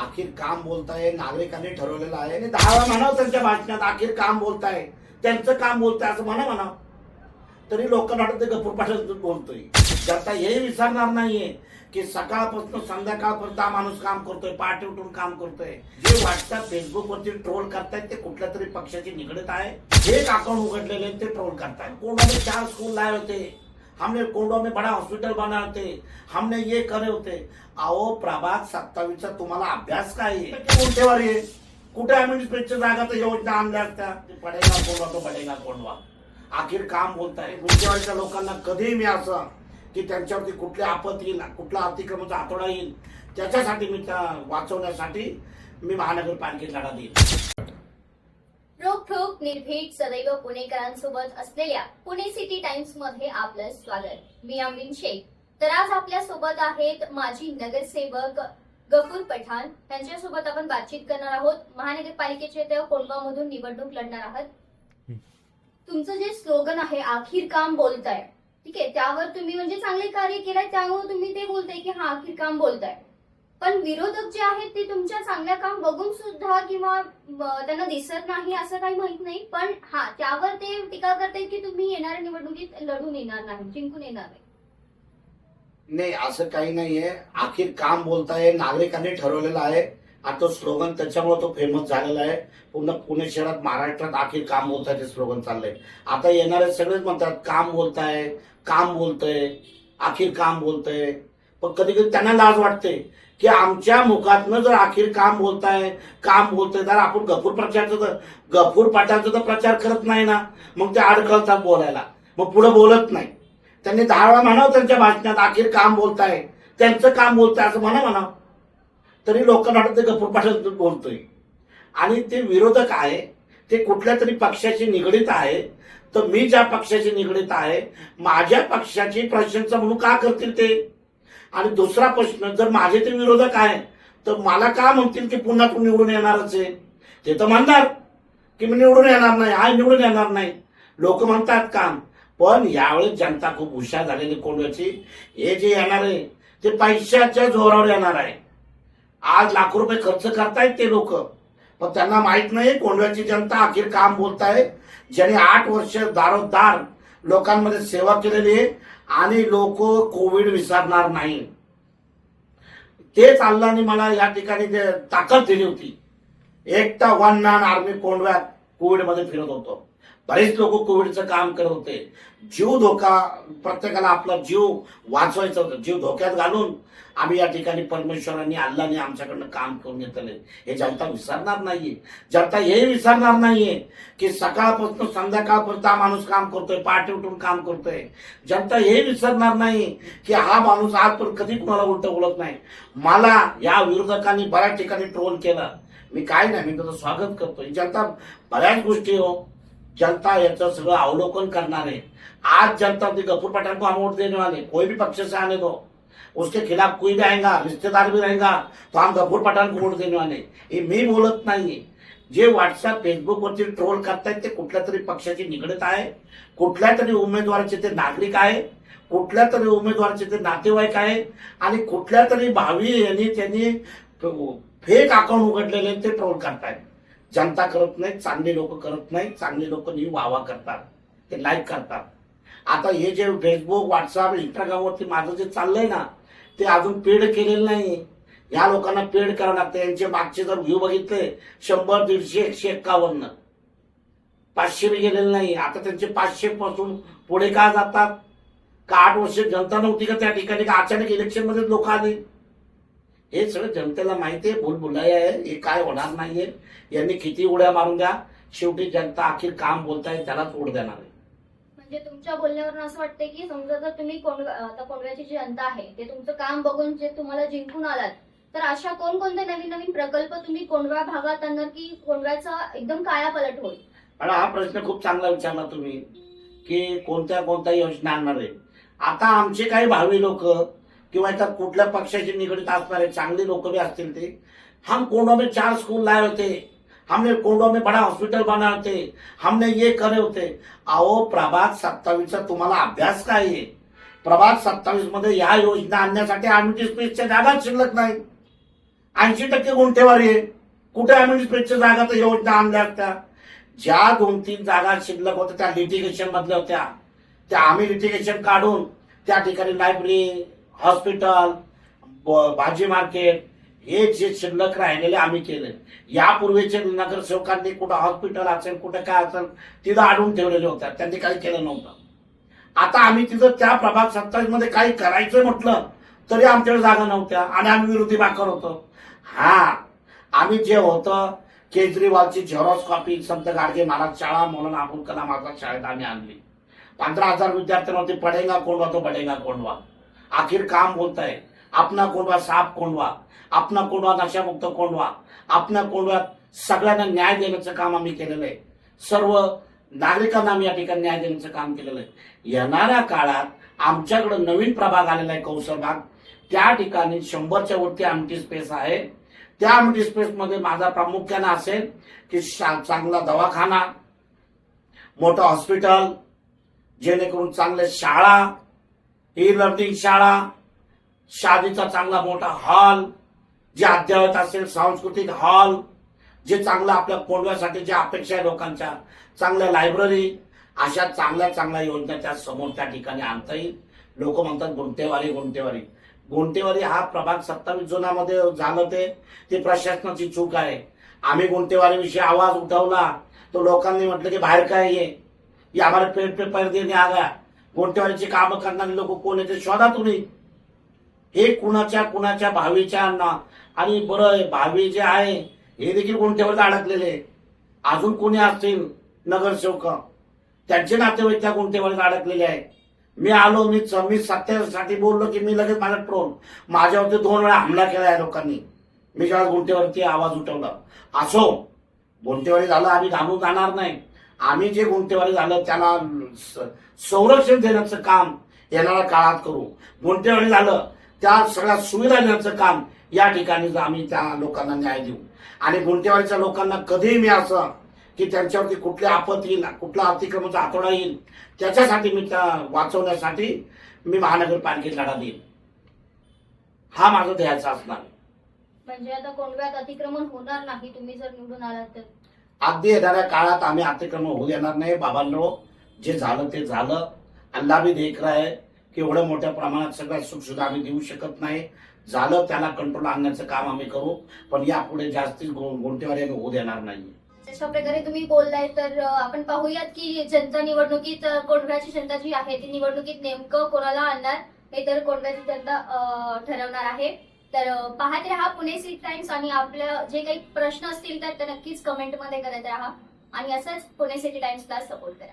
आखिर काम बोलताय नागरिकांनी ठरवलेलं आहे. आणि दहा वेळा म्हणावं त्यांच्या भाषणात आखिर काम बोलताय. त्यांचं काम बोलताय असं म्हणा म्हणा. तरी लोकांना वाटत ते गप्पूर बोलतोय. जनता हे विसरणार नाहीये की सकाळपासून संध्याकाळपर्यंत हा माणूस काम करतोय पहाटे उठून काम करतोय. जे वाटतात फेसबुकवरती ट्रोल करतायत ते कुठल्या तरी पक्षाची निगडत आहे. एक अकाउंट उघडलेले आहे, ते ट्रोल करतायत. कोणाने चार स्कूल लाय होते? हमने कोंडो में बड़ा हॉस्पिटल बनाए होते हमने ये करे होते। अहो प्रभाग सत्तावीसचा तुम्हाला अभ्यास काय आहे कोणतेवर आहे कुठे अमेंडमेंटच्या जागा तर योजना आणल्या असत्या पडेगा कोंडवा तो पडेगा कोंडवा। अखेर काम बोलताय गुंतेवाडीच्या लोकांना कधीही मी असं की त्यांच्यावरती कुठली आपत्ती येईल कुठला अतिक्रमणाचा आतोडा येईल त्याच्यासाठी मी त्या वाचवण्यासाठी मी महानगरपालिकेत लढा देईन. रोखोक निर्भीड सदैव पुणेकरांसोबत असलेल्या पुणे सिटी टाइम्समध्ये आपलं स्वागत. मी अमीन शेख. तर आज आपल्यासोबत आहेत माजी नगरसेवक गफूर पठाण. यांच्यासोबत आपण बातचीत करणार आहोत. महानगरपालिकेचे ते कोंडवामधून निवडणूक लढणार आहात. तुमचं जे स्लोगन आहे आखिर काम बोलताय. ठीक आहे त्यावर तुम्ही म्हणजे चांगले कार्य केलंय त्यामुळे तुम्ही ते बोलताय की हा आखिर काम बोलताय. पण विरोधक जे आहेत ते तुमच्या चांगल्या काम बघून सुद्धा किंवा त्यांना दिसत नाही असं काही माहीत नाही. पण हा त्यावर ते टीका करतात की तुम्ही येणाऱ्या निवडणुकीत लढून येणार नाही जिंकून येणार नाही. नाही असं काही नाहीये. आखिर काम बोलताय नागरिकांनी ठरवलेलं आहे. आता तो स्लोगन त्याच्यामुळे तो फेमस झालेला आहे. पूर्ण पुणे शहरात महाराष्ट्रात आखिर काम बोलताय ते स्लोगन चाललंय. आता येणारे सगळेच म्हणतात काम बोलताय काम बोलतय आखिर काम बोलतय. पण कधी कधी त्यांना लाज वाटते. की आमच्या मुखातनं जर आखिर काम बोलताय काम बोलताय तर आपण गफूर प्रचारचं तर गफूर पाटाचा तर प्रचार करत नाही ना. मग ते अडकळतात बोलायला. मग पुढं बोलत नाही. त्यांनी दहा वेळा म्हणावं त्यांच्या भाषणात आखिर काम बोलताय. त्यांचं काम बोलताय असं म्हणा म्हणा. तरी लोकांना वाटत ते गफूर पाटील बोलतोय. आणि ते विरोधक आहे ते कुठल्या तरी पक्षाशी निगडीत आहे. तर मी ज्या पक्षाशी निगडीत आहे माझ्या पक्षाची प्रशंसा म्हणून का करतील ते? आणि दुसरा प्रश्न जर माझे ते विरोधक आहे तर मला का म्हणतील की पुन्हा तू निवडून येणारच आहे? ते तर म्हणणार की मी निवडून येणार नाही हा निवडून येणार नाही. लोक म्हणतात काम पण यावेळेस जनता खूप हुशार झालेली कोंडव्याची हे जे येणार आहे ते पैशाच्या जोरावर येणार आहे. आज लाखो रुपये खर्च करतायत ते लोक पण त्यांना माहीत नाही कोंडव्याची जनता अखेर काम बोलताय ज्याने आठ वर्ष दारोदार लोकांमध्ये सेवा केलेली आहे आणि लोक कोविड विसरणार नाही. तेच अल्लाने मला या ठिकाणी ते ताकद दिली होती. एकटा वन मॅन आर्मी कोंडव्यात कोविडमध्ये फिरत होतो. बरेच लोक कोविडचं काम करत होते. जीव धोका प्रत्येकाला आपला जीव वाचवायचा होता. जीव धोक्यात घालून आम्ही या ठिकाणी परमेश्वरांनी अल्लाने आमच्याकडनं काम करून घेतले हे जनता विसरणार नाहीये. जनता हे विसरणार नाहीये की सकाळपासून संध्याकाळपर्यंत हा माणूस काम करतोय पहाटे उठून काम करतोय. जनता हे विसरणार नाही की हा माणूस आजपर्यंत कधी कुणाला उलट बोलत नाही. मला या विरोधकांनी बऱ्याच ठिकाणी ट्रोल केलं. मी काय नाही मी त्याचं स्वागत करतोय. जनता बऱ्याच गोष्टी हो. जनता याचं सगळं अवलोकन करणार है आज जनता ते गफूर पठान को हम वोट देने वाले कोई भी पक्ष से आने दो. उसके खिलाफ कोई भी आएगा रिश्तेदार भी रहेगा तो हम गफूर पठान को वोट देने वाले हे मी बोलत नाहीये. जे व्हॉट्सअप फेसबुकवरती ट्रोल करतायत ते कुठल्या तरी पक्षाची निगडीत आहे कुठल्या तरी उमेदवाराचे ते नागरिक आहे कुठल्या तरी उमेदवाराचे ते नातेवाईक आहे आणि कुठल्या तरी भावी यांनी त्यांनी फेक अकाउंट उघडलेले ते ट्रोल करतायत. जनता करत नाही चांगले लोक करत नाही चांगले लोक नी वावा करतात ते लाईक करतात. आता हे जे फेसबुक व्हॉट्सअप इंस्टाग्रामवरती माझं जे चाललंय ना ते अजून पेड केलेलं नाही ह्या लोकांना पेड करावं लागतं यांचे मागचे जर व्ह्यू बघितले शंभर दीडशे एकशे एक्कावन्न. पाचशे बी गेलेले नाही आता त्यांचे पाचशे पासून पुढे का जातात? का आठ वर्ष जनता नव्हती का त्या ठिकाणी? का अचानक इलेक्शनमध्ये लोक आली? हे सगळं जनतेला माहिती आहे भूलभुलाय आहे हे काय होणार नाहीये. यांनी किती उड्या मारून द्या. शेवटी जनता अखेर काम बोलताय त्यालाच उड देणार आहे. म्हणजे तुमच्या बोलण्यावरून असं वाटतंय की समजा जर तुम्ही आता कोंडव्याची जी जनता आहे ते तुमचं काम बघून जे तुम्हाला जिंकून आलात तर अशा कोणकोणते नवीन नवीन प्रकल्प तुम्ही कोंडव्या भागात आणणार की कोंडव्याचा एकदम कायापालट होईल? आणि हा प्रश्न खूप चांगला विचारला तुम्ही की कोणत्या कोणत्या योजना आणणार आहे आता आमचे काही भावी लोक किंवा इतर कुठल्या पक्षाशी निगडीत असणारे चांगले लोक भी असतील ते. हम कोंडो में चार स्कूल लाए होते. हमने कोंडो में बड़ा हॉस्पिटल बनाए होते हमने ये करे होते. अहो प्रभात सत्तावीसचा तुम्हाला अभ्यास काय आहे प्रभात सत्तावीसमध्ये या योजना आणण्यासाठी आमची पेजच्या जागा शिल्लक नाही. ऐंशी टक्के गुंठेवारी आहे. कुठे अम्युनिस्पेटच्या जागा तर योजना आणल्या होत्या ज्या दोन तीन जागा शिल्लक होत्या त्या लिटिगेशन मधल्या होत्या. त्या आम्ही लिटिगेशन काढून त्या ठिकाणी लायब्ररी हॉस्पिटल भाजी मार्केट हे जे शिल्लक राहिलेले आम्ही केले. यापूर्वीचे नगरसेवकांनी कुठं हॉस्पिटल असेल कुठं काय असेल तिथं अडून ठेवलेले होत्या त्यांनी काही केलं नव्हतं. आता आम्ही तिथं त्या प्रभाग सत्तावीसमध्ये काही करायचं म्हटलं तरी आमच्याकडे जागा नव्हत्या आणि आम्ही विरोधी बाकर होतो. हा आम्ही जे होतं केजरीवालची झेरॉक्स कॉपी संत गाडगे महाराज शाळा म्हणून अबुल कलाम आझाद शाळेत आम्ही आणली. पंधरा हजार विद्यार्थ्यांवरती पडेगा कोंडवा तो बडेगा कोंडवा. आखिर काम बोलता आहे आपणा कोंडवा साप कोंडवा. आपणा कोंडवा नशामुक्त कोंडवा. आपणा कोंडव्यात सगळ्यांना न्याय देण्याचं काम आम्ही केलेलं आहे. सर्व नागरिकांना आम्ही या ठिकाणी न्याय देण्याचं काम केलेलं आहे. येणाऱ्या काळात आमच्याकडे नवीन प्रभाग आलेला आहे कौशल भाग. त्या ठिकाणी शंभरच्या वरती आमटी स्पेस आहे. त्या आमटी स्पेस मध्ये माझा प्रामुख्याने असेल की शा- चांगला दवाखाना मोठं हॉस्पिटल जेणेकरून चांगल्या शाळा ई लर्निंग शाळा शादीचा चांगला मोठा हॉल जे अद्ययावत असेल सांस्कृतिक हॉल जे चांगलं आपल्या कोंडव्यासाठी जे अपेक्षा आहे लोकांच्या चांगल्या लायब्ररी अशा चांगल्या चांगल्या योजना त्या समोर त्या ठिकाणी आणता येईल लोक म्हणतात गुंटेवारी गुंटेवारी गुंटेवारी हा प्रभाग सत्तावीस जुनामध्ये झालं ते ती प्रशासनाची चूक आहे. आम्ही गुंटेवारीविषयी आवाज उठवला. तो लोकांनी म्हटलं की बाहेर काय ये आम्हाला पेट पेपर देणे आ गया कामं करणारे लोक कोण येते शोधा तुम्ही हे कुणाच्या कुणाच्या भावीच्या ना आणि बरं भावी जे आहे हे देखील गुंठेवर अडकलेले आहे. अजून कोणी असतील नगरसेवक? त्यांचे नातेवाईक त्या गुंठेवर अडकलेले आहे मी आलो मी मी सत्यासाठी बोललो की मी लगेच माझा ट्रोल माझ्यावरती दोन वेळा हमला केला आहे लोकांनी. मी जेव्हा गुंठेवरती आवाज उठवला. असो गुंठेवारी झालं आम्ही घालून जाणार नाही. आम्ही जे गुंठेवारी झालं त्याला स- संरक्षण देण्याचं काम येणाऱ्या काळात करू. गुंठेवारी झालं त्या सगळ्या सुविधा देण्याचं काम या ठिकाणी आम्ही त्या लोकांना न्याय देऊ. आणि गुंठेवारीच्या लोकांना कधीही मी असं की त्यांच्यावरती कुठली आपत येईल कुठला अतिक्रमणाचा आतोडा येईल त्याच्यासाठी मी त्या वाचवण्यासाठी मी महानगरपालिकेत लढा देईन. हा माझा ध्येयाचा असणार. म्हणजे आता कोंडव्यात अतिक्रमण होणार नाही तुम्ही जर निवडून आलात तर? अगदी येणाऱ्या काळात आम्ही अतिक्रमण होऊ देणार नाही बाबांनो. जे झालं ते झालं. अल्ला बी देख रहा है की एवढ्या मोठ्या प्रमाणात सगळ्या सुखसुविधा आम्ही देऊ शकत नाही. झालं त्याला कंट्रोल आणण्याचं काम आम्ही करू पण यापुढे जास्तीच गोंटेवारी आम्ही होऊ देणार नाही अशा प्रकारे तुम्ही बोललाय तर आपण पाहूयात की जनता निवडणुकीत अ, कोंढव्याची जनता जी आहे ती निवडणुकीत नेमकं कोणाला आणणार हे तर कोंढव्याची जनता ठरवणार आहे. तर पाहत राहा पुणे सिटी टाइम्स आणि आपल्या जे काही प्रश्न असतील तर ते नक्कीच कमेंटमध्ये करत राहा. आणि असंच पुणे सिटी टाइम्सला सपोर्ट करा.